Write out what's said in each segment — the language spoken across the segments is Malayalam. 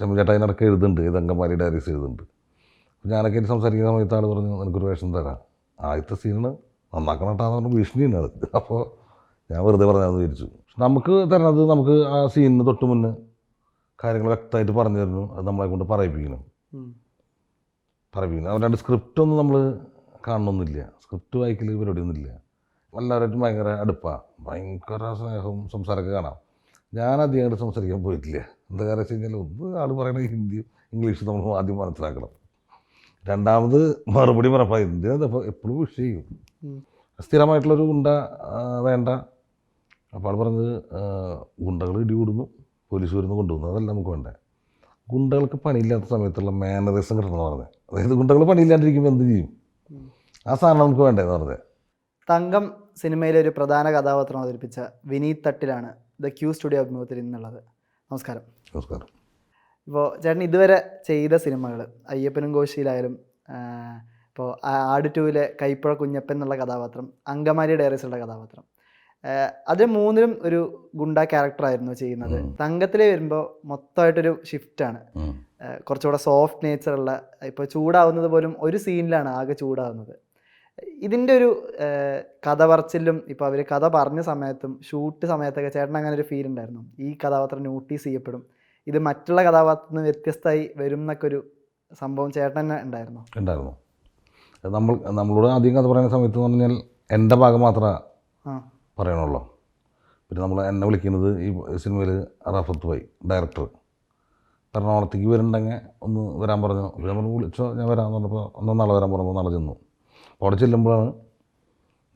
ചെമ്മചേട്ടൻ അതിനിടയ്ക്ക് എഴുതുന്നുണ്ട് ഇത് അങ്കമാലി ഡയറീസ് എഴുതുന്നുണ്ട്. അപ്പോൾ ഞാനൊക്കെ ആയിട്ട് സംസാരിക്കുന്ന സമയത്താണ് പറഞ്ഞു നിനക്കൊരു വേഷം തരാം. ആദ്യത്തെ സീനിന് നന്നാക്കണട്ടാന്ന് പറഞ്ഞ ഭീഷണിയാണ് അത് അപ്പോൾ ഞാൻ വെറുതെ പറഞ്ഞാന്ന് വിചാരിച്ചു. പക്ഷെ നമുക്ക് തരണത് നമുക്ക് ആ സീനിന് തൊട്ട് മുന്നേ കാര്യങ്ങൾ വ്യക്തമായിട്ട് പറഞ്ഞു തരുന്നു. അത് നമ്മളെ കൊണ്ട് പറയിപ്പിക്കണം. പറയിപ്പിക്കണം. അവരുടെ സ്ക്രിപ്റ്റ് ഒന്നും നമ്മൾ കാണണമെന്നില്ല സ്ക്രിപ്റ്റ് വായിക്കൽ പരിപാടിയൊന്നുമില്ല. എല്ലാവരായിട്ടും ഭയങ്കര അടുപ്പാണ് ഭയങ്കര സ്നേഹവും സംസാരമൊക്കെ കാണാം. ഞാൻ അധികമായിട്ട് സംസാരിക്കാൻ പോയിട്ടില്ല. എന്താ കാരണം വെച്ച് കഴിഞ്ഞാൽ ഒന്ന് ആൾ പറയുന്നത് ഹിന്ദിയും ഇംഗ്ലീഷും നമ്മൾ ആദ്യം മനസ്സിലാക്കണം. രണ്ടാമത് മറുപടി പറഞ്ഞപ്പോൾ എന്തിനാ എപ്പോഴും വിഷ് ചെയ്യും. സ്ഥിരമായിട്ടുള്ളൊരു ഗുണ്ട വേണ്ട. അപ്പോൾ ആൾ പറഞ്ഞത് ഗുണ്ടകൾ ഇടി കൂടുന്നു പോലീസ് വരുന്നു കൊണ്ടുപോകുന്നു അതല്ല നമുക്ക് വേണ്ട. ഗുണ്ടകൾക്ക് പണിയില്ലാത്ത സമയത്തുള്ള മാനറിസം കിട്ടണം എന്ന് പറഞ്ഞത് അതായത് ഗുണ്ടകൾ പണിയില്ലാണ്ടിരിക്കുമ്പോൾ എന്ത് ചെയ്യും? ആ സാധനം നമുക്ക് വേണ്ടതെന്ന് പറഞ്ഞത് തങ്കം സിനിമയിലെ ഒരു പ്രധാന കഥാപാത്രം അവതരിപ്പിച്ച വിനീത് തട്ടിലാണ് ദ ക്യൂ സ്റ്റുഡിയോ അഭിമുഖത്തിൽ ഇന്നുള്ളത്. നമസ്കാരം. നമസ്കാരം. ഇപ്പോൾ ചേട്ടൻ ഇതുവരെ ചെയ്ത സിനിമകൾ അയ്യപ്പനും കോശിയിലായാലും ഇപ്പോൾ ആട് ടൂവിലെ കൈപ്പുഴ കുഞ്ഞപ്പൻ എന്നുള്ള കഥാപാത്രം അങ്കമാലി ഡയറീസുള്ള കഥാപാത്രം അതിൽ അത് മൂന്നിലും ഒരു ഗുണ്ട ക്യാരക്ടറായിരുന്നു ചെയ്യുന്നത്. തങ്കത്തിലേ വരുമ്പോൾ മൊത്തമായിട്ടൊരു ഷിഫ്റ്റാണ്. കുറച്ചുകൂടെ സോഫ്റ്റ് നേച്ചറുള്ള ഇപ്പോൾ ചൂടാവുന്നത് പോലും ഒരു സീനിലാണ് ആകെ ചൂടാവുന്നത്. ഇതിന്റെ ഒരു കഥ പറച്ചിലും ഇപ്പോൾ അവർ കഥ പറഞ്ഞ സമയത്തും ഷൂട്ട് സമയത്തൊക്കെ ചേട്ടൻ അങ്ങനെ ഒരു ഫീൽ ഉണ്ടായിരുന്നു ഈ കഥാപാത്രം നോട്ടീസ് ചെയ്യപ്പെടും. ഇത് മറ്റുള്ള കഥാപാത്രത്തിൽ നിന്ന് വ്യത്യസ്തമായി വരും എന്നൊക്കെ ഒരു സംഭവം ചേട്ടൻ തന്നെ ഉണ്ടായിരുന്നു ഉണ്ടായിരുന്നു നമ്മൾ നമ്മളോട് ആദ്യം കഥ പറയുന്ന സമയത്ത് എന്ന് പറഞ്ഞാൽ എന്റെ ഭാഗം മാത്രമേ പറയണുള്ളൂ. പിന്നെ നമ്മൾ എന്നെ വിളിക്കുന്നത് ഈ സിനിമയിൽ റഫത്ത് ഭായി ഡയറക്ടർ എറണാകുളത്തേക്ക് വരുന്നുണ്ടെങ്കിൽ ഒന്ന് വരാൻ പറഞ്ഞു. അപ്പോൾ നമ്മൾ പറഞ്ഞു വിളിച്ചോ ഞാൻ വരാമെന്ന് പറഞ്ഞപ്പോൾ ഒന്ന് നാളെ വരാൻ പറഞ്ഞപ്പോൾ നാളെ ചെന്നു. അവിടെ ചെല്ലുമ്പോഴാണ്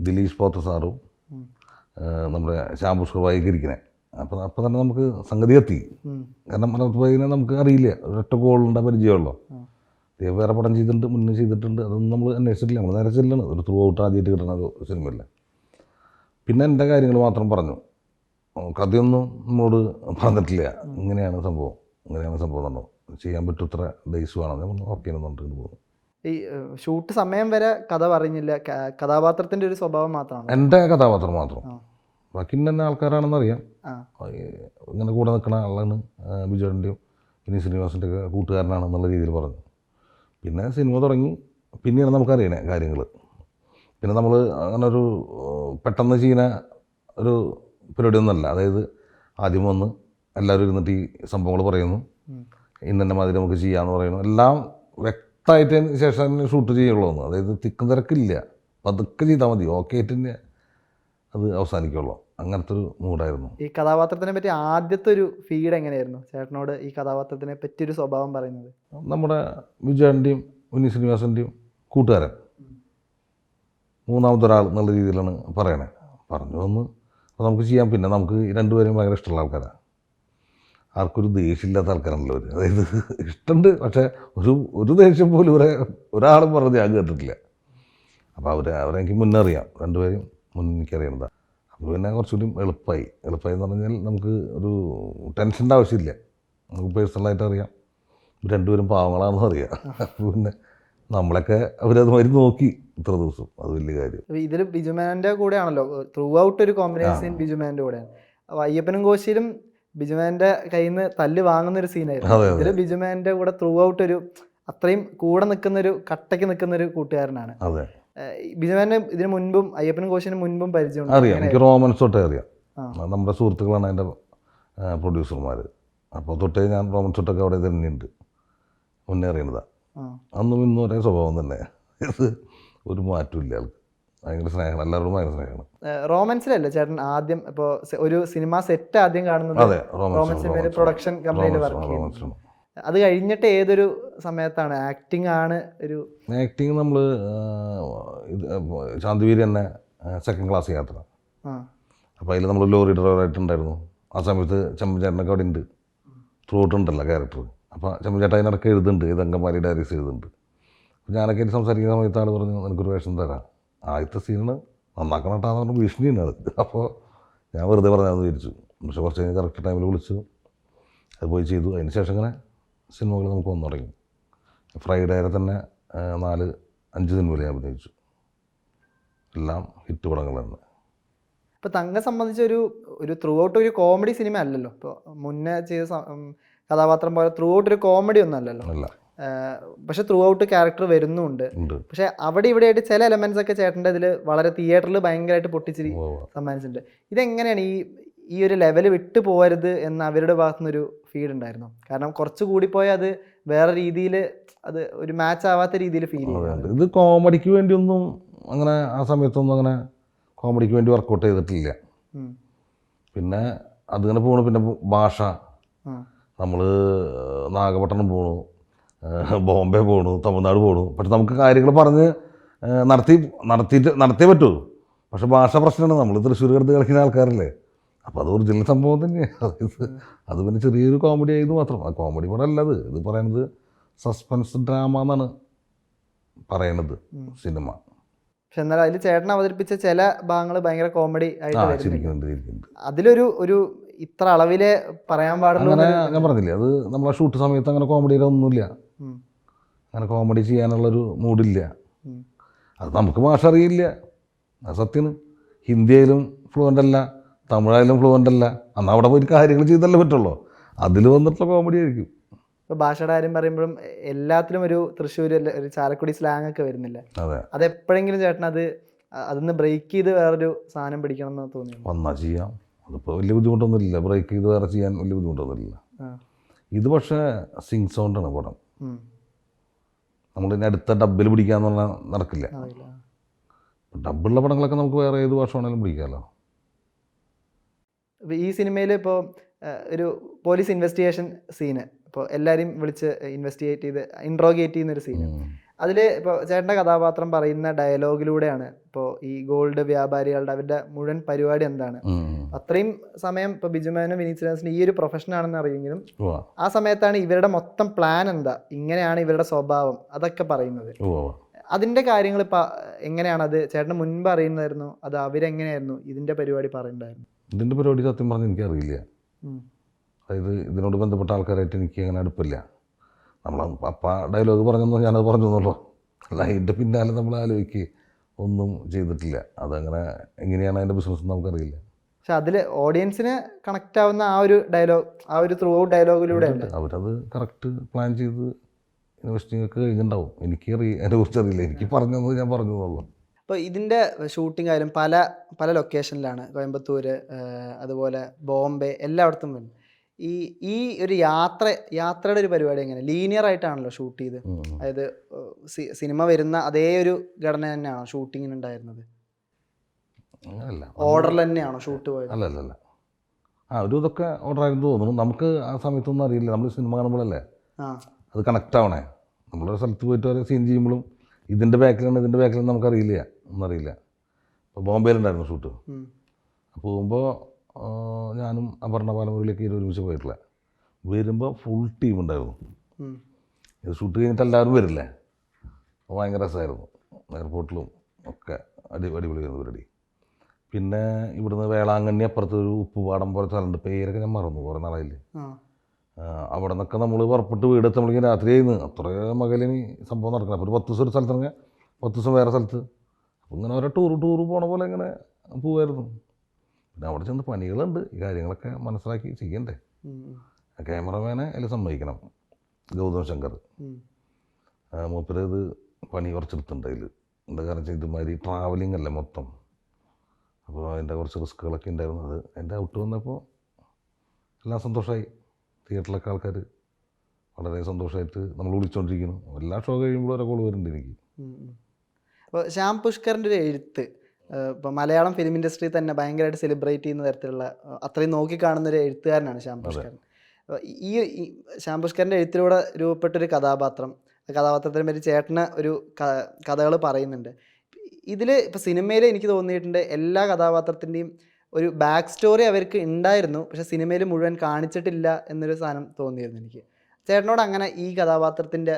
ദിലീഷ് പോത്ത സാറും നമ്മുടെ ശ്യാംപുഷ്കർ ഭായിക്ക് അപ്പം അപ്പം അപ്പോൾ തന്നെ നമുക്ക് സംഗതി എത്തി. കാരണം മലപ്പുറത്ത് ഭായിനെ നമുക്ക് അറിയില്ല. ഒരൊറ്റ ഗോളുണ്ട പരിചയമുള്ളൂ. ദൈവം വേറെ പടം ചെയ്തിട്ടുണ്ട് മുന്നേ ചെയ്തിട്ടുണ്ട്. അതൊന്നും നമ്മൾ അന്വേഷിച്ചിട്ടില്ല. നമ്മൾ നേരെ ചെല്ലാണ്. ഒരു ത്രൂ ഔട്ട് ആദ്യമായിട്ട് കിട്ടുന്ന ഒരു സിനിമയല്ല. പിന്നെ എന്റെ കാര്യങ്ങൾ മാത്രം പറഞ്ഞു. കഥയൊന്നും നമ്മളോട് പറഞ്ഞിട്ടില്ല. ഇങ്ങനെയാണ് സംഭവം. ഇങ്ങനെയാണ് സംഭവം എന്നുണ്ടോ ചെയ്യാൻ പറ്റും ഇത്ര ഡേയ്സ് വേണം ഞാൻ പറഞ്ഞു. ഓക്കെ പറഞ്ഞിട്ട് പോകുന്നു. ഈ ഷൂട്ട് സമയം വരെ കഥ പറഞ്ഞില്ല കഥാപാത്രത്തിന്റെ ഒരു സ്വഭാവം മാത്രമാണ്. എന്റെ കഥാപാത്രം മാത്രം. ബാക്കി തന്നെ ആൾക്കാരാണെന്ന് അറിയാം ഇങ്ങനെ കൂടെ നിൽക്കുന്ന ആളാണ് ബിജുവിന്റെയും പിന്നെ ശ്രീനിവാസിന്റെ ഒക്കെ കൂട്ടുകാരനാണെന്നുള്ള രീതിയിൽ പറഞ്ഞു പിന്നെ സിനിമ തുടങ്ങി. പിന്നെയാണ് നമുക്കറിയണേ കാര്യങ്ങൾ പിന്നെ നമ്മൾ അങ്ങനെ ഒരു പെട്ടെന്ന് ചെയ്യുന്ന ഒരു പരിപാടിയൊന്നുമല്ല. അതായത് ആദ്യം വന്ന് എല്ലാവരും ഇരുന്നിട്ട് ഈ സംഭവങ്ങൾ പറയുന്നു. ഇന്നെ മാതിരി നമുക്ക് ചെയ്യാമെന്ന് പറയുന്നു. എല്ലാം വ്യക്തമായിട്ടതിന് ശേഷം തന്നെ ഷൂട്ട് ചെയ്യുള്ളൂ എന്ന്. അതായത് തിക്കും തിരക്കില്ല. പതുക്കെ ചെയ്താൽ മതി. ഓക്കെ ആയിട്ട് തന്നെ അത് അവസാനിക്കുള്ളൂ. അങ്ങനത്തെ ഒരു മൂഡായിരുന്നു. ഈ കഥാപാത്രത്തിനെ പറ്റി ആദ്യത്തെ ഒരു ഫീഡ് എങ്ങനെയായിരുന്നു? ചേട്ടനോട് ഈ കഥാപാത്രത്തിനെ പറ്റി ഒരു സ്വഭാവം പറയുന്നത്. നമ്മുടെ വിജയന്റെയും ഉണ്ണി ശ്രീനിവാസന്റെയും കൂട്ടുകാരൻ. മൂന്നാമതൊരാൾ എന്നുള്ള രീതിയിലാണ് പറയണേ. പറഞ്ഞു വന്ന് അപ്പോൾ നമുക്ക് ചെയ്യാം. പിന്നെ നമുക്ക് രണ്ടുപേരും ഭയങ്കര ഇഷ്ടമുള്ള ആൾക്കാരാണ്. ആർക്കൊരു ദേഷ്യമില്ലാത്ത ആൾക്കാരാണല്ലോ അവർ അതായത് ഇഷ്ടമുണ്ട് പക്ഷേ ഒരു ഒരു ദേഷ്യം പോലും ഇവരെ ഒരാളും പറഞ്ഞ് ഞാൻ കേട്ടിട്ടില്ല. അപ്പോൾ അവരെ അവരെ എനിക്ക് മുന്നേ അറിയാം. രണ്ടുപേരും മുന്നേ എനിക്കറിയണതാണ് അപ്പോൾ പിന്നെ കുറച്ചുകൂടി എളുപ്പമായി എളുപ്പമായി എന്ന് പറഞ്ഞാൽ നമുക്ക് ഒരു ടെൻഷന്റെ ആവശ്യമില്ല. നമുക്ക് പേഴ്സണലായിട്ട് അറിയാം. രണ്ടുപേരും പാവങ്ങളാണെന്ന് അറിയാം. അപ്പോൾ പിന്നെ നമ്മളൊക്കെ അവരത് മാതിരി നോക്കി ഇത്ര ദിവസം. അത് വലിയ കാര്യം. ഇതിൽ ബിജുമാന്റെ കൂടെയാണല്ലോ. ത്രൂ ഔട്ട് ഒരു കോമ്പിനേഷൻ ബിജുമാന്റെ കൂടെയാണ്. അപ്പോൾ അയ്യപ്പനും കോശിയിലും ബിജുമാന്റെ കയ്യിൽ നിന്ന് തല്ല് വാങ്ങുന്ന ഒരു സീനായിരുന്നു. ഇതിൽ ബിജുമാന്റെ കൂടെ ത്രൂ ഔട്ട് ഒരു അത്രയും കൂടെ നിൽക്കുന്ന ഒരു കട്ടയ്ക്ക് നിൽക്കുന്ന ഒരു കൂട്ടുകാരനാണ്. ബിജുമാനെ ഇതിന് മുൻപും അയ്യപ്പനും കോശിനും മുൻപും പരിചയമുണ്ട്. അറിയാം. എനിക്ക് റോമൻസ് തൊട്ടേ അറിയാം. നമ്മുടെ സുഹൃത്തുക്കളാണ് അതിന്റെ പ്രൊഡ്യൂസർമാർ അപ്പോൾ തൊട്ടേ ഞാൻ റോമൻസ് തൊട്ടൊക്കെ അവിടെ തന്നെയുണ്ട് മുന്നേ അറിയണതാണ് അന്നും ഇന്നും ഒരേ സ്വഭാവം തന്നെ. ഇത് ഒരു മാറ്റമില്ല ആൾക്ക്. ഭയങ്കര സ്നേഹമാണ് എല്ലാവരോടും ഭയങ്കര സ്നേഹമാണ്. റോമൻസിലല്ലേ ചേട്ടൻ ആദ്യം ഇപ്പോൾ ഒരു സിനിമ സെറ്റ് ആദ്യം കാണുന്നത് അതെ റോമൻസ് റോമൻസ് പ്രൊഡക്ഷൻ കമ്പനിയിൽ വർക്ക് അത് കഴിഞ്ഞിട്ട് ഏതൊരു സമയത്താണ്? ആക്ടിങ് ആണ് ഒരു ആക്ടിങ് നമ്മൾ ഇത് ശാന്തിവീര് തന്നെ സെക്കൻഡ് ക്ലാസ് യാത്ര. അപ്പോൾ അതിൽ നമ്മൾ ലോറി ഡ്രൈവറായിട്ടുണ്ടായിരുന്നു ആ സമയത്ത് ചെമ്പൻചേട്ടനൊക്കെ അവിടെ ഉണ്ട്. ത്രൂ ഔട്ട് ഉണ്ടല്ലോ ക്യാരക്ടർ അപ്പോൾ ചെമ്പൻചേട്ടൻ അതിനിടയ്ക്ക് എഴുതുന്നുണ്ട് ഇത് അങ്കമാരി ഡയറീസ് എഴുതുന്നുണ്ട്. ഞാനൊക്കെ ആയിട്ട് സംസാരിക്കുന്ന സമയത്താണ് പറഞ്ഞു നിനക്കൊരു വേഷം തരാം. ആദ്യത്തെ സീനിന് നന്നാക്കണട്ടാന്ന് പറഞ്ഞ ഭീഷണിയാണ് അത്. അപ്പോൾ ഞാൻ വെറുതെ പറഞ്ഞാന്ന് വിചാരിച്ചു. പക്ഷേ കുറച്ച് കഴിഞ്ഞ് കറക്റ്റ് ടൈമിൽ വിളിച്ചു. അത് പോയി ചെയ്തു. അതിന് ശേഷം ഇങ്ങനെ സിനിമകൾ നമുക്ക് വന്നു തുടങ്ങി. ഫ്രൈഡേരെ തന്നെ നാല് അഞ്ച് സിനിമയിൽ ഞാൻ അഭിനയിച്ചു. എല്ലാം ഹിറ്റ് പടങ്ങൾ തന്നെ. ഇപ്പോൾ തങ്കം സംബന്ധിച്ച് ഒരു ഒരു ത്രൂ ഔട്ട് ഒരു കോമഡി സിനിമ അല്ലല്ലോ. ഇപ്പോൾ മുന്നേ ചെയ്ത കഥാപാത്രം പോലെ ത്രൂ ഔട്ട് ഒരു കോമഡി ഒന്നും അല്ലല്ലോ. അല്ല. പക്ഷെ ത്രൂ ഔട്ട് ക്യാരക്ടർ വരുന്നുണ്ട് പക്ഷെ അവിടെ ഇവിടെ ആയിട്ട് ചില എലമെന്റ്സ് ഒക്കെ ചേട്ടന്റെ ഇതിൽ വളരെ തിയേറ്ററിൽ ഭയങ്കരമായിട്ട് പൊട്ടിച്ചിരി. സമ്മാനിച്ചിട്ടുണ്ട്. ഇതെങ്ങനെയാണ് ഈ ഈ ഒരു ലെവൽ വിട്ടു പോകരുത് എന്ന് അവരുടെ ഭാഗത്തു നിന്നൊരു ഫീഡ് ഉണ്ടായിരുന്നു? കാരണം കുറച്ച് കൂടിപ്പോയാൽ അത് വേറെ രീതിയിൽ അത് ഒരു മാച്ച് ആവാത്ത രീതിയിൽ ഫീൽ അതെ, ഇത് കോമഡിക്ക് വേണ്ടിയൊന്നും അങ്ങനെ ആ സമയത്തൊന്നും അങ്ങനെ കോമഡിക്ക് വേണ്ടി വർക്കൗട്ട് ചെയ്തിട്ടില്ല. പിന്നെ അതിങ്ങനെ പോണു. പിന്നെ ഭാഷ. നമ്മൾ നമ്മൾ നാഗപട്ടണം പോണു. ബോംബെ പോണു തമിഴ്നാട് പോണു. പക്ഷെ നമുക്ക് കാര്യങ്ങൾ പറഞ്ഞ് നടത്തി നടത്തിയിട്ട് നടത്തിയേ പറ്റുള്ളൂ പക്ഷെ ഭാഷ പ്രശ്നമാണ്. നമ്മൾ തൃശ്ശൂർ കടുത്ത് കളിക്കുന്ന ആൾക്കാരല്ലേ. അപ്പോൾ അത് ഒറിജിനൽ സംഭവം തന്നെയാണ് അത് പിന്നെ ചെറിയൊരു കോമഡി ആയത് മാത്രം. ആ കോമഡി പടം അല്ലത് ഇത് പറയുന്നത് സസ്പെൻസ് ഡ്രാമ എന്നാണ് പറയണത് സിനിമ. പക്ഷെ എന്നാൽ അതിൽ ചേട്ടൻ അവതരിപ്പിച്ച ചില ഭാഗങ്ങൾ ഭയങ്കര കോമഡി ആയിട്ട് അതിലൊരു ഒരു ഇത്ര അളവിലെ പറയാൻ പാടുള്ളൂ അങ്ങനെ ഞാൻ പറഞ്ഞില്ലേ അത് നമ്മളെ ഷൂട്ട് സമയത്ത് അങ്ങനെ കോമഡിയിലൊന്നുമില്ല ഒന്നുമില്ല. അങ്ങനെ കോമഡി ചെയ്യാനുള്ളൊരു മൂഡില്ല. അത് നമുക്ക് ഭാഷ അറിയില്ല. അത് സത്യമാണ്. ഹിന്ദിയായാലും ഫ്ലുവന്റ് അല്ല തമിഴായാലും ഫ്ലുവന്റ് അല്ല. അന്ന് അവിടെ പോയി കാര്യങ്ങൾ ചെയ്തല്ലേ പറ്റുള്ളൂ. അതിൽ വന്നിട്ടുള്ള കോമഡി ആയിരിക്കും. ഇപ്പൊ ഭാഷയുടെ കാര്യം പറയുമ്പോഴും എല്ലാത്തിലും ഒരു തൃശ്ശൂർ ഒരു ചാലക്കുടി സ്ലാങ് ഒക്കെ വരുന്നില്ല? അതെ. എപ്പോഴെങ്കിലും ചേട്ടൻ അത് അതിന്ന് ബ്രേക്ക് ചെയ്ത് വേറൊരു സാധനം പിടിക്കണം എന്ന് തോന്നുന്നു വന്നാ ചെയ്യാം. അതിപ്പോൾ വലിയ ബുദ്ധിമുട്ടൊന്നുമില്ല. ബ്രേക്ക് ചെയ്ത് വേറെ ചെയ്യാൻ വലിയ ബുദ്ധിമുട്ടൊന്നുമില്ല. ഇത് പക്ഷേ സിങ് സൗണ്ടാണ് പടം. നമ്മൾ ഇനി അടുത്ത ഡബിൽ പിടിക്കാന്ന് പറഞ്ഞാൽ നടക്കില്ല. ഡബിളുള്ള പടങ്ങളൊക്കെ നമുക്ക് വേറെ ഏത് ഭാഷ വേണമെങ്കിലും പിടിക്കാമല്ലോ ഈ സിനിമയിൽ ഇപ്പോൾ ഒരു പോലീസ് ഇൻവെസ്റ്റിഗേഷൻ സീന്. ഇപ്പോൾ എല്ലാവരെയും വിളിച്ച് ഇൻവെസ്റ്റിഗേറ്റ് ചെയ്ത് ഇൻട്രോഗേറ്റ് ചെയ്യുന്ന ഒരു സീന്. അതിൽ ഇപ്പോൾ ചേട്ടന്റെ കഥാപാത്രം പറയുന്ന ഡയലോഗിലൂടെയാണ് ഇപ്പോൾ ഈ ഗോൾഡ് വ്യാപാരികളുടെ അവരുടെ മുഴുവൻ പരിപാടി എന്താണ്? അത്രയും സമയം ഇപ്പോൾ ബിജുമേനും വിനീത് ശ്രീനിവാസനും ഈ ഒരു പ്രൊഫഷൻ ആണെന്ന് അറിയുമെങ്കിലും ആ സമയത്താണ് ഇവരുടെ മൊത്തം പ്ലാൻ എന്താ? ഇങ്ങനെയാണ് ഇവരുടെ സ്വഭാവം. അതൊക്കെ പറയുന്നത്. അതിന്റെ കാര്യങ്ങൾ ഇപ്പം എങ്ങനെയാണ് അത്? ചേട്ടന് മുൻപ് അറിയുന്നതായിരുന്നു. അത് അവരെങ്ങനെയായിരുന്നു? ഇതിന്റെ പരിപാടി പറയുന്നുണ്ടായിരുന്നു ഇതിന്റെ പരിപാടി സത്യം പറഞ്ഞ് എനിക്കറിയില്ല. അതായത് ഇതിനോട് ബന്ധപ്പെട്ട ആൾക്കാരായിട്ട് എനിക്ക് അങ്ങനെ അടുപ്പില്ല. നമ്മൾ അപ്പ ഡയലോഗ് പറഞ്ഞെന്നോ ഞാനത് പറഞ്ഞു എന്നുള്ളൂ അല്ല അതിന്റെ പിന്നാലെ നമ്മൾ ആലോചിക്കുക ഒന്നും ചെയ്തിട്ടില്ല. അതങ്ങനെ എങ്ങനെയാണ് അതിന്റെ ബിസിനസ് നമുക്കറിയില്ല. പക്ഷെ അതിൽ ഓഡിയൻസിന് കണക്റ്റ് ആവുന്ന ആ ഒരു ഡയലോഗ് ആ ഒരു ത്രൂ ഔട്ട് ഡയലോഗിലൂടെ അവരത് കറക്റ്റ് പ്ലാൻ ചെയ്ത് ഇൻവെസ്റ്റിംഗ് ഒക്കെ കഴിഞ്ഞിട്ടുണ്ടാവും. എനിക്ക് അറിയ അതിനെക്കുറിച്ച് അറിയില്ല. എനിക്ക് പറഞ്ഞത് ഞാൻ പറഞ്ഞു എന്നുള്ളൂ അപ്പോൾ ഇതിന്റെ ഷൂട്ടിംഗ് ആയാലും പല പല ലൊക്കേഷനിലാണ് കോയമ്പത്തൂർ അതുപോലെ ബോംബെ എല്ലായിടത്തും വരും ഈ ഈ ഒരു യാത്ര യാത്രയുടെ ഒരു പരിപാടി എങ്ങനെ? ലീനിയർ ആയിട്ടാണല്ലോ ഷൂട്ട് ചെയ്ത്. അതായത് സിനിമ വരുന്ന അതേ ഒരു ഘടന തന്നെയാണോ ഷൂട്ടിങ്ങിന് ഉണ്ടായിരുന്നത്? ഓർഡറിൽ തന്നെയാണോ ഷൂട്ട് പോയത്? അല്ല അല്ല അല്ല ആ ഒരു ഇതൊക്കെ ഓർഡർ ആയിരുന്നു തോന്നുന്നു. നമുക്ക് ആ സമയത്തൊന്നും അറിയില്ല. നമ്മൾ സിനിമ കാണുമ്പോഴല്ലേ? അത് കണക്ട് ആവണേ. നമ്മളൊരു സ്ഥലത്ത് പോയിട്ട് ഓരോ സീൻ ചെയ്യുമ്പോഴും ഇതിന്റെ ബാക്കിലാണ് ഇതിന്റെ ബാക്കിലാണ് നമുക്കറിയില്ല. ഒന്നറിയില്ല അപ്പോൾ ബോംബെയിലുണ്ടായിരുന്നു ഷൂട്ട് അപ്പോൾ പോകുമ്പോൾ ഞാനും അപർണ പാലമുറിയിലേക്ക് ഒരുമിച്ച് പോയിട്ടില്ല. വരുമ്പോൾ ഫുൾ ടീം ഉണ്ടായിരുന്നു. ഇത് ഷൂട്ട് കഴിഞ്ഞിട്ട് എല്ലാവരും വരില്ലേ? അപ്പോൾ ഭയങ്കര രസമായിരുന്നു. എയർപോർട്ടിലും ഒക്കെ അടി അടിപൊളിയായിരുന്നു പരിപാടി. പിന്നെ ഇവിടുന്ന് വേളാങ്കണ്ണി അപ്പുറത്ത് ഒരു ഉപ്പുപാടം പോലെ സ്ഥലമുണ്ട്. പേരൊക്കെ ഞാൻ മറന്നു കുറേ നാളായില്ലേ? ആ, അവിടെ നിന്നൊക്കെ നമ്മൾ പുറപ്പെട്ട് വീട് രാത്രി ആയിരുന്നു. അത്ര മകലിന് സംഭവം നടക്കണം. അപ്പോൾ ഒരു പത്ത് ദിവസം ഒരു സ്ഥലത്ത് ഇറങ്ങുക പത്ത് ദിവസം വേറെ സ്ഥലത്ത്. അപ്പോൾ ഇങ്ങനെ ഓരോ ടൂർ ടൂർ പോണ പോലെ ഇങ്ങനെ പോവായിരുന്നു. പിന്നെ അവിടെ ചെന്ന് പണികളുണ്ട്. ഈ കാര്യങ്ങളൊക്കെ മനസ്സിലാക്കി ചെയ്യണ്ടേ. ക്യാമറമാനെ അതിൽ സമ്മതിക്കണം. ഗൗതം ശങ്കർ. മൂപ്പരത് ആ, മൂപ്പര് ഇത് പണി കുറച്ചെടുത്തുണ്ട് അതിൽ എന്താ കാരണം വെച്ചാൽ ഇതുമാതിരി ട്രാവലിംഗ് അല്ലേ മൊത്തം. അപ്പോൾ അതിന്റെ കുറച്ച് റിസ്ക്കുകളൊക്കെ ഉണ്ടായിരുന്നു. അത് എന്റെ ഔട്ട് വന്നപ്പോൾ എല്ലാം സന്തോഷമായി തിയേറ്ററിലൊക്കെ ആൾക്കാർ വളരെ സന്തോഷമായിട്ട് നമ്മൾ വിളിച്ചുകൊണ്ടിരിക്കുന്നു എല്ലാ ഷോ കഴിയുമ്പോഴും ഓരോ കോൾ വരുന്നുണ്ട് എനിക്ക്. അപ്പോൾ ശ്യാം പുഷ്കറിന്റെ ഒരു എഴുത്ത്. ഇപ്പോൾ മലയാളം ഫിലിം ഇൻഡസ്ട്രി തന്നെ ഭയങ്കരമായിട്ട് സെലിബ്രേറ്റ് ചെയ്യുന്ന തരത്തിലുള്ള അത്രയും നോക്കിക്കാണുന്ന ഒരു എഴുത്തുകാരനാണ് ശ്യാം പുഷ്കരൻ ഈ ശ്യാം പുഷ്കറിന്റെ എഴുത്തിലൂടെ രൂപപ്പെട്ടൊരു കഥാപാത്രം കഥാപാത്രത്തിനെ പറ്റി ചേട്ടന് ഒരു കഥകൾ പറയുന്നുണ്ട്. ഇതിൽ ഇപ്പോൾ സിനിമയിൽ എനിക്ക് തോന്നിയിട്ടുണ്ട് എല്ലാ കഥാപാത്രത്തിന്റെയും ഒരു ബാക്ക് സ്റ്റോറി അവർക്ക് ഉണ്ടായിരുന്നു പക്ഷെ സിനിമയിൽ മുഴുവൻ കാണിച്ചിട്ടില്ല എന്നൊരു സാധനം തോന്നിയിരുന്നു എനിക്ക്. ചേട്ടനോട് അങ്ങനെ ഈ കഥാപാത്രത്തിന്റെ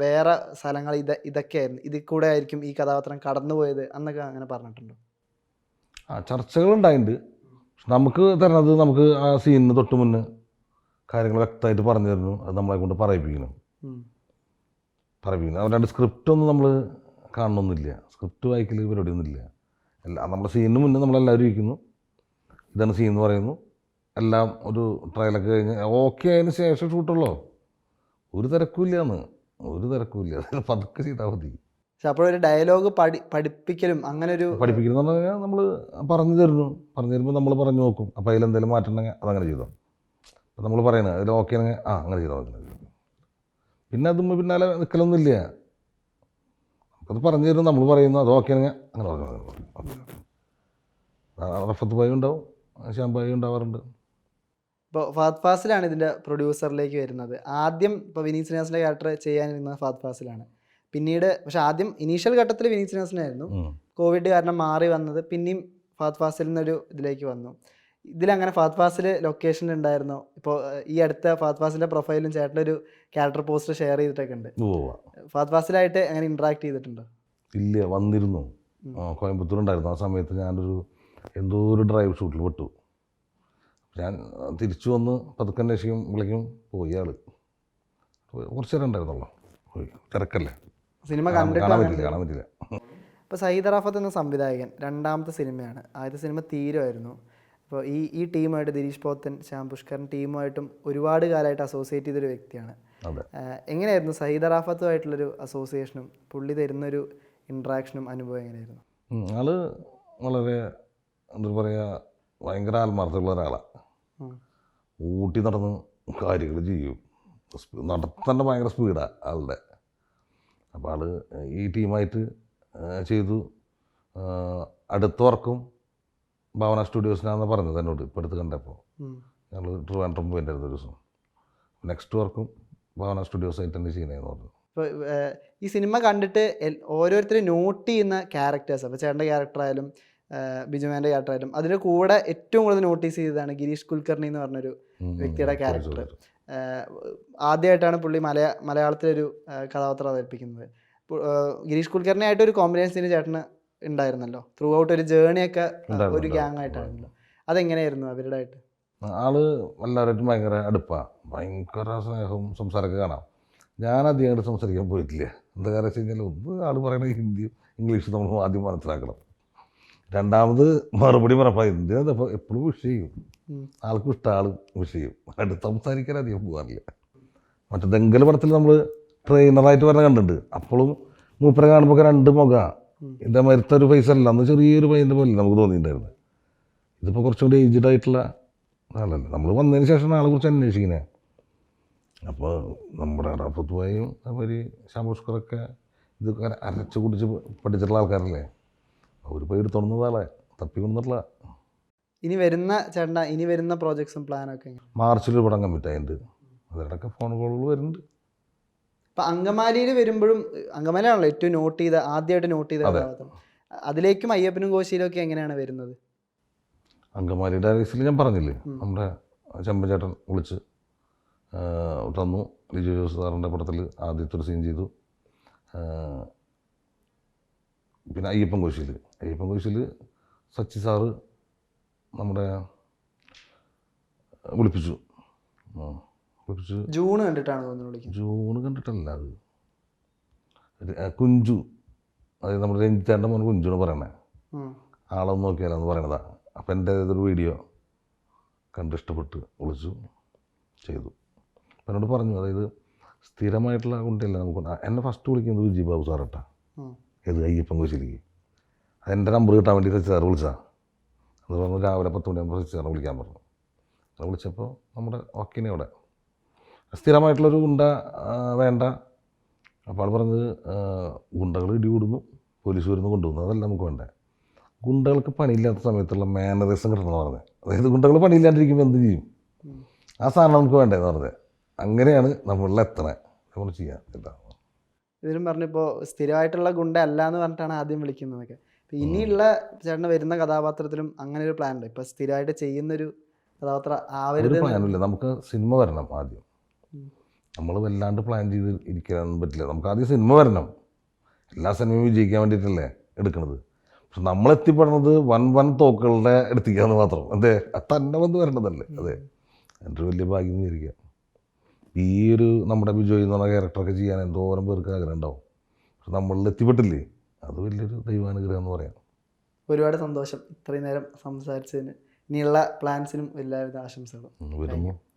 വേറെ സ്ഥലങ്ങൾ ഇത് ഇതൊക്കെയായിരുന്നു ഇതിൽ കൂടെ ആയിരിക്കും ഈ കഥാപാത്രം കടന്നുപോയത് എന്നൊക്കെ അങ്ങനെ പറഞ്ഞിട്ടുണ്ട്. ആ ചർച്ചകളുണ്ടായിട്ടുണ്ട് പക്ഷെ നമുക്ക് തരണത് നമുക്ക് ആ സീനിന് തൊട്ട് മുന്നേ കാര്യങ്ങൾ വ്യക്തമായിട്ട് പറഞ്ഞു തരുന്നു. അത് നമ്മളെ കൊണ്ട് പറയിപ്പിക്കണം പറയിപ്പിക്കണം അവരുടെ സ്ക്രിപ്റ്റ് ഒന്നും നമ്മൾ കാണണമെന്നില്ല സ്ക്രിപ്റ്റ് വായിക്കൽ പരിപാടിയൊന്നുമില്ല അല്ല നമ്മുടെ സീനിന് മുന്നേ നമ്മളെല്ലാവരും ഇരിക്കുന്നു. ഇതാണ് സീൻ എന്ന് പറയുന്നു. എല്ലാം ഒരു ട്രയലൊക്കെ കഴിഞ്ഞ് ഓക്കെ ആയതിന് ശേഷം ഷൂട്ടുള്ളൂ ഒരു തിരക്കുമില്ലാന്ന്. ഒരു തിരക്കുമില്ല. പതുക്കെ ചെയ്താൽ മതി. പക്ഷെ അപ്പോഴൊരു ഡയലോഗ് പഠി പഠിപ്പിക്കലും അങ്ങനെ ഒരു പഠിപ്പിക്കുന്ന പറഞ്ഞാൽ നമ്മൾ പറഞ്ഞു തരുന്നു. പറഞ്ഞു തരുമ്പോൾ നമ്മൾ പറഞ്ഞു നോക്കും. അപ്പോൾ അതിലെന്തെങ്കിലും മാറ്റം ഉണ്ടെങ്കിൽ അതങ്ങനെ ചെയ്തോ. അപ്പോൾ നമ്മൾ പറയുന്നത് അതിൽ ഓക്കെ ആണെങ്കിൽ ആ അങ്ങനെ ചെയ്തോ അങ്ങനെ ചെയ്തോ. പിന്നെ അതുമ്പോൾ പിന്നാലെ നിൽക്കലൊന്നുമില്ല നമുക്കത് പറഞ്ഞു തരുന്നു. നമ്മൾ പറയുന്നു അത് ഓക്കെ ആണെങ്കിൽ അങ്ങനെ പറഞ്ഞു. ഓക്കേ. റഫത്ത് ബായി ഉണ്ടാവും ശ്യാംബായി ഉണ്ടാവാറുണ്ട്. ഇപ്പോൾ ഫാത് ഫാസിലാണ് ഇതിന്റെ പ്രൊഡ്യൂസറിലേക്ക് വരുന്നത്. ആദ്യം ഇപ്പോൾ വിനീത് ശ്രീനിവാസിന്റെ ക്യാരക്ടർ ചെയ്യാനിരുന്നത് ഫാത് ഫാസിലാണ്. പിന്നീട് പക്ഷെ ആദ്യം ഇനീഷ്യൽ ഘട്ടത്തിൽ വിനീത് ശ്രീനിവാസനായിരുന്നു. കോവിഡ് കാരണം മാറി വന്നത് പിന്നെയും ഫാത് ഫാസിൽ നിന്നൊരു ഇതിലേക്ക് വന്നു. ഇതിലങ്ങനെ ഫാത് ഫാസിൽ ലൊക്കേഷൻ ഉണ്ടായിരുന്നു. ഇപ്പോൾ ഈ അടുത്ത ഫാത് ഫാസിന്റെ പ്രൊഫൈലും ചേട്ടനൊരു ക്യാരക്ടർ പോസ്റ്റർ ഷെയർ ചെയ്തിട്ടൊക്കെ ഉണ്ട്. ഫാത് ഫാസിലായിട്ട് അങ്ങനെ ഇൻട്രാക്ട് ചെയ്തിട്ടുണ്ടോ? ഇല്ല വന്നിരുന്നു. കോയമ്പത്തൂർ ഉണ്ടായിരുന്നു ആ സമയത്ത് ഞാനൊരു എന്തോ ഒരു ഡ്രൈവ് ഷൂട്ടിൽ വിട്ടു ഞാൻ തിരിച്ചു വന്ന് പതുക്കെ അന്വേഷിക്കും വിളിക്കും പോയി ആൾ. കുറച്ച് നേരം ഉണ്ടായിരുന്നുള്ളൂ. പോയി. തിരക്കല്ലേ? സിനിമ കാണാൻ പറ്റില്ല കാണാൻ പറ്റില്ല. ഇപ്പോൾ സയ്യിദ് റാഫത്ത് എന്ന സംവിധായകൻ രണ്ടാമത്തെ സിനിമയാണ്. ആദ്യത്തെ സിനിമ തീരുമായിരുന്നു. അപ്പോൾ ഈ ഈ ടീമായിട്ട് ദിരീഷ് പോത്തൻ ശ്യാം പുഷ്കരൻ ടീമുമായിട്ടും ഒരുപാട് കാലമായിട്ട് അസോസിയേറ്റ് ചെയ്തൊരു വ്യക്തിയാണ്. എങ്ങനെയായിരുന്നു സയ്യിദ് റാഫത്തുമായിട്ടുള്ളൊരു അസോസിയേഷനും പുള്ളി തരുന്നൊരു ഇൻട്രാക്ഷനും അനുഭവം എങ്ങനെയായിരുന്നു? ആൾ വളരെ എന്താ പറയുക ഭയങ്കര ആത്മാർത്ഥമുള്ള ഒരാളാണ്. ഊട്ടി നടന്ന് കാര്യങ്ങൾ ചെയ്യും. നടത്തേണ്ട ഭയങ്കര സ്പീഡാണ് ആളുടെ. അപ്പോൾ ആൾ ഈ ടീമായിട്ട് ചെയ്തു. അടുത്ത വർക്കും ഭാവന സ്റ്റുഡിയോസിനാണെന്ന് പറഞ്ഞത് എന്നോട് ഇപ്പോൾ അടുത്ത് കണ്ടപ്പോൾ ഞങ്ങൾ ട്രിവാൻഡ്രം പോയിട്ടായിരുന്നു ഒരു ദിവസം. നെക്സ്റ്റ് വർക്കും ഭാവന സ്റ്റുഡിയോസായിട്ട് തന്നെ ചെയ്യുന്നതെന്ന് പറഞ്ഞു ഇപ്പോൾ ഈ സിനിമ കണ്ടിട്ട് ഓരോരുത്തരും നോട്ട് ചെയ്യുന്ന ക്യാരക്ടേഴ്സ് അപ്പോൾ ചേട്ടന്റെ ക്യാരക്ടറായാലും ബിജുമാന്റെ ക്യാരക്ടറായിട്ടും. അതിന്റെ കൂടെ ഏറ്റവും കൂടുതൽ നോട്ടീസ് ചെയ്തതാണ് ഗിരീഷ് കുൽക്കർണി എന്ന് പറഞ്ഞൊരു വ്യക്തിയുടെ ക്യാരക്ടർ ആദ്യമായിട്ടാണ് പുള്ളി മലയാ മലയാളത്തിലൊരു കഥാപാത്രം അവതരിപ്പിക്കുന്നത്. ഗിരീഷ് കുൽക്കർണി ആയിട്ട് ഒരു കോമ്പിനേഷന് ചേട്ടന് ഉണ്ടായിരുന്നല്ലോ. ത്രൂ ഔട്ട് ഒരു ജേണി ഒക്കെ ഒരു ഗ്യാങ്. ആയിട്ടാണല്ലോ. അതെങ്ങനെയായിരുന്നു അവരുടെ ആയിട്ട് ആൾ എല്ലാവരായിട്ടും ഭയങ്കര അടുപ്പാണ് ഭയങ്കര സ്നേഹവും സംസാരമൊക്കെ കാണാം. ഞാൻ അധികം സംസാരിക്കാൻ പോയിട്ടില്ല. എന്താ കാരണം വെച്ച് കഴിഞ്ഞാൽ ഒന്ന് ആൾ പറയുന്നത് ഹിന്ദിയും ഇംഗ്ലീഷും നമ്മൾ ആദ്യം മനസ്സിലാക്കണം. രണ്ടാമത് മറുപടി പറയപ്പോൾ എന്തിനാ എപ്പോഴും വിഷ് ചെയ്യും? ആൾക്ക് ഇഷ്ടം ആൾ വിഷ് ചെയ്യും. അടുത്ത് സംസാരിക്കാൻ അധികം പോകാറില്ല. മറ്റേ ദങ്കൽ പടത്തിൽ നമ്മൾ ട്രെയിനറായിട്ട് വരണ കണ്ടിട്ടുണ്ട്. അപ്പോഴും മൂപ്പരെ കാണുമ്പോൾ രണ്ട് മുഖ. ഇതേ മരുത്ത ഒരു പൈസ അല്ല. അന്ന് ചെറിയൊരു പൈന്റെ പോലെ നമുക്ക് തോന്നിയിട്ടുണ്ടായിരുന്നു. ഇതിപ്പോൾ കുറച്ചും കൂടി ഏജ്ഡ് ആയിട്ടുള്ള ആളല്ലേ? നമ്മൾ വന്നതിന് ശേഷം ആളെ കുറിച്ച് അന്വേഷിക്കുന്നത് അപ്പോൾ നമ്മുടെ റഫത്ത് ഭായും അവർ ശാംപുഷ്കറൊക്കെ ഇത് അരച്ച് കുടിച്ച് പഠിച്ചിട്ടുള്ള ആൾക്കാരല്ലേ? അവർ പേര് തുറന്നതാളെ ആളെ തപ്പി കൊണ്ടിട്ടുള്ള ഇനി വരുന്ന ചേട്ടാ ഇനി വരുന്ന പ്രോജക്ട്സും പ്ലാനൊക്കെ മാർച്ചിൽ തുടങ്ങാൻ പടം കമ്മിറ്റ് ആയിട്ടുണ്ട് ഫോൺ കോളുകൾ വരുന്നുണ്ട്. ഇപ്പം അങ്കമാലിയിൽ വരുമ്പോഴും അങ്കമാലിയാണല്ലോ ഏറ്റവും നോട്ട് ചെയ്ത ആദ്യമായിട്ട് നോട്ട് ചെയ്ത. കഥാപാത്രം അതിലേക്കും അയ്യപ്പനും കോശിയിലും ഒക്കെ എങ്ങനെയാണ് വരുന്നത്? അങ്കമാലി ഡയറീസിൽ ഞാൻ പറഞ്ഞില്ലേ? നമ്മുടെ ചെമ്പചേട്ടൻ വിളിച്ച് തന്നു. ലിജു ജോസ് സാറിന്റെ പടത്തിൽ ആദ്യത്തെ ഒരു സീൻ ചെയ്തു. പിന്നെ അയ്യപ്പൻ കോശിയിൽ അയ്യപ്പൻ കോശിൽ സച്ചി സാറ് നമ്മുടെ വിളിപ്പിച്ചു. വിളിപ്പിച്ചു ജൂൺ കണ്ടിട്ടാണ് തോന്നുന്നു ജൂൺ കണ്ടിട്ടല്ല അത്. കുഞ്ചു. അതായത് നമ്മുടെ രഞ്ജിത്താന്റെ മോൻ കുഞ്ചു എന്ന് പറയണേ. ആളൊന്ന് നോക്കിയാലെന്ന് പറയണതാ. അപ്പം എന്റെ ഇതൊരു വീഡിയോ കണ്ട് ഇഷ്ടപ്പെട്ട് വിളിച്ചു ചെയ്തു. അപ്പം എന്നോട് പറഞ്ഞു അതായത് സ്ഥിരമായിട്ടുള്ള കുട്ടിയല്ല നമുക്ക് എന്നെ ഫസ്റ്റ് വിളിക്കുന്നത് വിജയ് ബാബു സാറട്ടാ. ഏത് അയ്യപ്പൻ കോശിലേക്ക് അതെന്റെ നമ്പർ കിട്ടാൻ വേണ്ടി ചേർ വിളിച്ചതാണ് വിളിച്ചാ അത് പറഞ്ഞു രാവിലെ പത്ത് മണി ആകുമ്പോൾ വിളിക്കാൻ പറഞ്ഞു. അത് വിളിച്ചപ്പോൾ നമ്മുടെ വക്കീനെ അവിടെ. സ്ഥിരമായിട്ടുള്ളൊരു ഗുണ്ട വേണ്ട. അപ്പോൾ ആൾ പറഞ്ഞത് ഗുണ്ടകൾ ഇടിവിടുന്നു പോലീസ് വരുന്നു കൊണ്ടുപോകുന്നു അതല്ല നമുക്ക് വേണ്ടേ. ഗുണ്ടകൾക്ക് പണിയില്ലാത്ത സമയത്തുള്ള മാനറിസം കിട്ടണം എന്ന് പറഞ്ഞത് അതായത് ഗുണ്ടകൾ പണിയില്ലാണ്ടിരിക്കുമ്പോൾ എന്ത് ചെയ്യും? ആ സാധനം നമുക്ക് വേണ്ടതെന്ന് പറഞ്ഞത് അങ്ങനെയാണ് നമ്മളിൽ എത്തണേ. നമ്മൾ ചെയ്യാൻ കേട്ടോ ഇതിലും പറഞ്ഞിപ്പോൾ സ്ഥിരമായിട്ടുള്ള ഗുണ്ട അല്ല എന്ന് പറഞ്ഞിട്ടാണ് ആദ്യം വിളിക്കുന്നതൊക്കെ. ഇനിയുള്ള ചേട്ടന് വരുന്ന കഥാപാത്രത്തിലും അങ്ങനെ ഒരു പ്ലാൻ ഉണ്ട്. ഇപ്പൊ സ്ഥിരമായിട്ട് ചെയ്യുന്നൊരു കഥാപാത്രം ആവരുത് പ്ലാനില്ല നമുക്ക് സിനിമ വരണം ആദ്യം. നമ്മൾ വല്ലാണ്ട് പ്ലാൻ ചെയ്ത് ഇരിക്കാൻ പറ്റില്ല. നമുക്ക് ആദ്യം സിനിമ വരണം. എല്ലാ സിനിമയും വിജയിക്കാൻ വേണ്ടിയിട്ടല്ലേ എടുക്കുന്നത് പക്ഷെ നമ്മൾ എത്തിപ്പെടുന്നത് വൻ വൻ തോക്കുകളുടെ എടുത്തിക്കാന്ന് മാത്രം. അതെ അത് തന്നെ വന്ന് വരേണ്ടതല്ലേ? അതെ. എന്റെ വലിയ ഭാഗ്യം വിചാരിക്കാം. ഈ ഒരു നമ്മുടെ ബിജോയ് എന്ന് പറഞ്ഞ ക്യാരക്ടറൊക്കെ ചെയ്യാൻ എന്തോരം പേർക്ക് ആഗ്രഹം ഉണ്ടാവും. പക്ഷെ നമ്മളിൽ എത്തിപ്പെട്ടില്ലേ? അത് വലിയൊരു ദൈവാനുഗ്രഹം എന്ന് പറയാം. ഒരുപാട് സന്തോഷം ഇത്രയും നേരം സംസാരിച്ചതിന്. ഇനിയുള്ള പ്ലാൻസിനും എല്ലാവിധ ആശംസകളും. വരുന്നു.